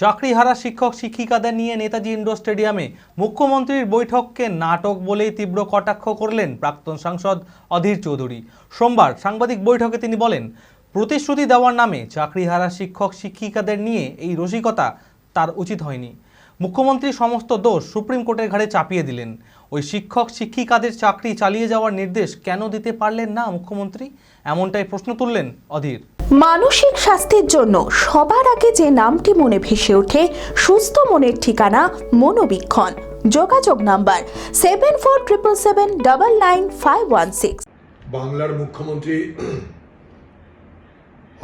চাকরিহারা শিক্ষক শিক্ষিকাদের নিয়ে নেতাজি ইন্ডোর স্টেডিয়ামে মুখ্যমন্ত্রীর বৈঠককে নাটক বলেই তীব্র কটাক্ষ করলেন প্রাক্তন সাংসদ অধীর চৌধুরী। সোমবার সাংবাদিক বৈঠকে তিনি বলেন, প্রতিশ্রুতি দেওয়ার নামে চাকরিহারা শিক্ষক শিক্ষিকাদের নিয়ে এই রসিকতা তার উচিত হয়নি। মুখ্যমন্ত্রী সমস্ত দোষ সুপ্রিম কোর্টের ঘাড়ে চাপিয়ে দিলেন। ওই শিক্ষক শিক্ষিকাদের চাকরি চালিয়ে যাওয়ার নির্দেশ কেন দিতে পারলেন না মুখ্যমন্ত্রী? এমনটাই প্রশ্ন তুললেন অধীর। মানসিক স্বাস্থ্যের জন্য সবার আগে যে নামটি মনে ভেসে ওঠে সুস্থ মনের ঠিকানা মনোবীক্ষণ। যোগাযোগ number seven four triple seven double nine five one six. বাংলার মুখ্যমন্ত্রী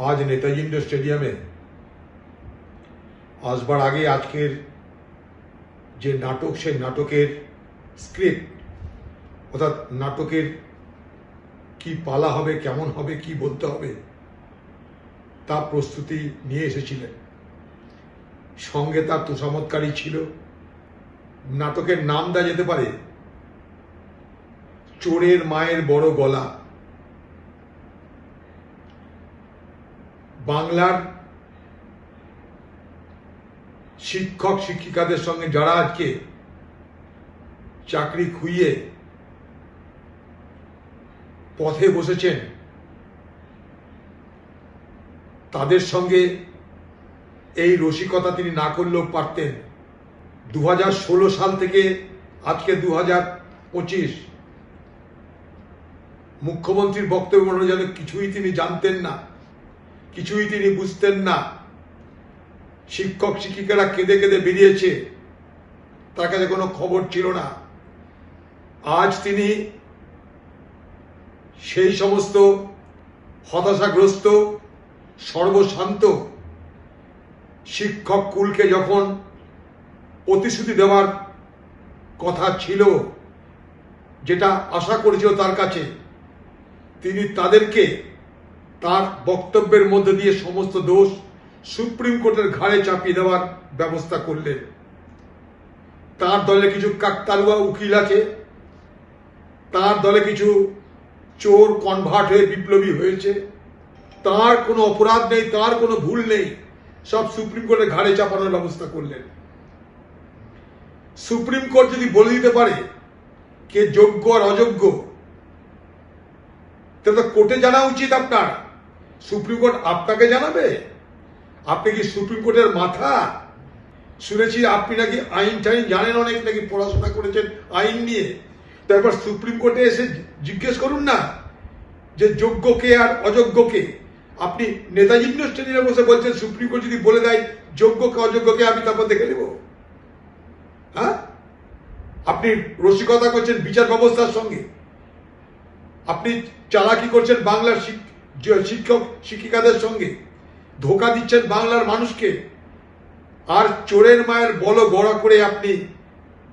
আজ নেতাজি ইন্ডোর স্টেডিয়ামে আসবার আগে আজকের যে নাটক, সেই নাটকের স্ক্রিপ্ট অর্থাৎ নাটকের কি পালা হবে, কেমন হবে, কি বলতে হবে, তা প্রস্তুতি নিয়ে এসেছিলেন। সঙ্গে তার তোষামতকারী ছিল। নাটকের নাম দেওয়া যেতে পারে, চোরের মায়ের বড় গলা। বাংলার শিক্ষক শিক্ষিকাদের সঙ্গে যারা আজকে চাকরি খুইয়ে পথে বসেছেন, তাদের সঙ্গে এই রসিকতা তিনি না করলেও পারতেন। দু হাজার ষোলো সাল থেকে আজকে দু পঁচিশ। মুখ্যমন্ত্রীর বক্তব্য যেন কিছুই তিনি জানতেন না, কিছুই তিনি বুঝতেন না। শিক্ষক শিক্ষিকারা কেঁদে কেঁদে বেরিয়েছে। তার কাছে কোনো খবর ছিল না। আজ তিনি সেই সমস্ত হতাশাগ্রস্ত, সর্বশান্ত শিক্ষক কুলকে যখন প্রতিশ্রুতি দেওয়ার কথা ছিল, যেটা আশা করেছিল তার কাছে, তিনি তাদেরকে তার বক্তব্যের মধ্যে দিয়ে সমস্ত দোষ সুপ্রিম কোর্টের ঘাড়ে চাপিয়ে দেওয়ার ব্যবস্থা করলেন তার দলে কিছু কাকতারুয়া উকিল আছে, তার দলে কিছু চোর কনভার্ট হয়ে বিপ্লবী হয়েছে, তার কোনো অপরাধ নেই, তার কোনো ভুল নেই, সব সুপ্রিম কোর্টের ঘাড়ে চাপানোর ব্যবস্থা করলেন। সুপ্রিম কোর্ট যদি বলে দিতে পারে কে যোগ্য আর অযোগ্য, তাহলে তো কোর্টে জানা উচিত আপনার। সুপ্রিম কোর্ট আপনাকে জানাবে? আপনি কি সুপ্রিম কোর্টের মাথা? শুনেছি আপনি নাকি আইন টাইন জানেন অনেক, নাকি পড়াশোনা করেছেন আইন নিয়ে। তারপর সুপ্রিম কোর্টে এসে জিজ্ঞেস করুন না যে যোগ্য কে আর অযোগ্য কে। আপনি নেতাজি স্টেডিয়ামে বসে বলছেন, সুপ্রিম কোর্ট যদি বলে দেয় যোগ্য কে, অযোগ্য কে, আমি তারপর দেখে নেব। হ্যাঁ? আপনি রসিকতা করছেন বিচার ব্যবস্থার সঙ্গে। আপনি চালাকি করছেন বাংলার শিক- শিক্ষক, শিক্ষিকাদের সঙ্গে। ধোকা দিচ্ছেন বাংলার মানুষকে। আর চোরের মায়ের বল গড়া করে আপনি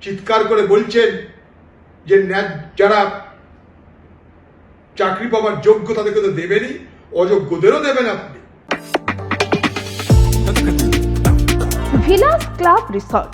চিৎকার করে বলছেন যে যারা চাকরি পাওয়ার যোগ্য তাদেরকে তো দেবেনই অযোগ্যদেরও দেবেন আপনি। Vilas club resort.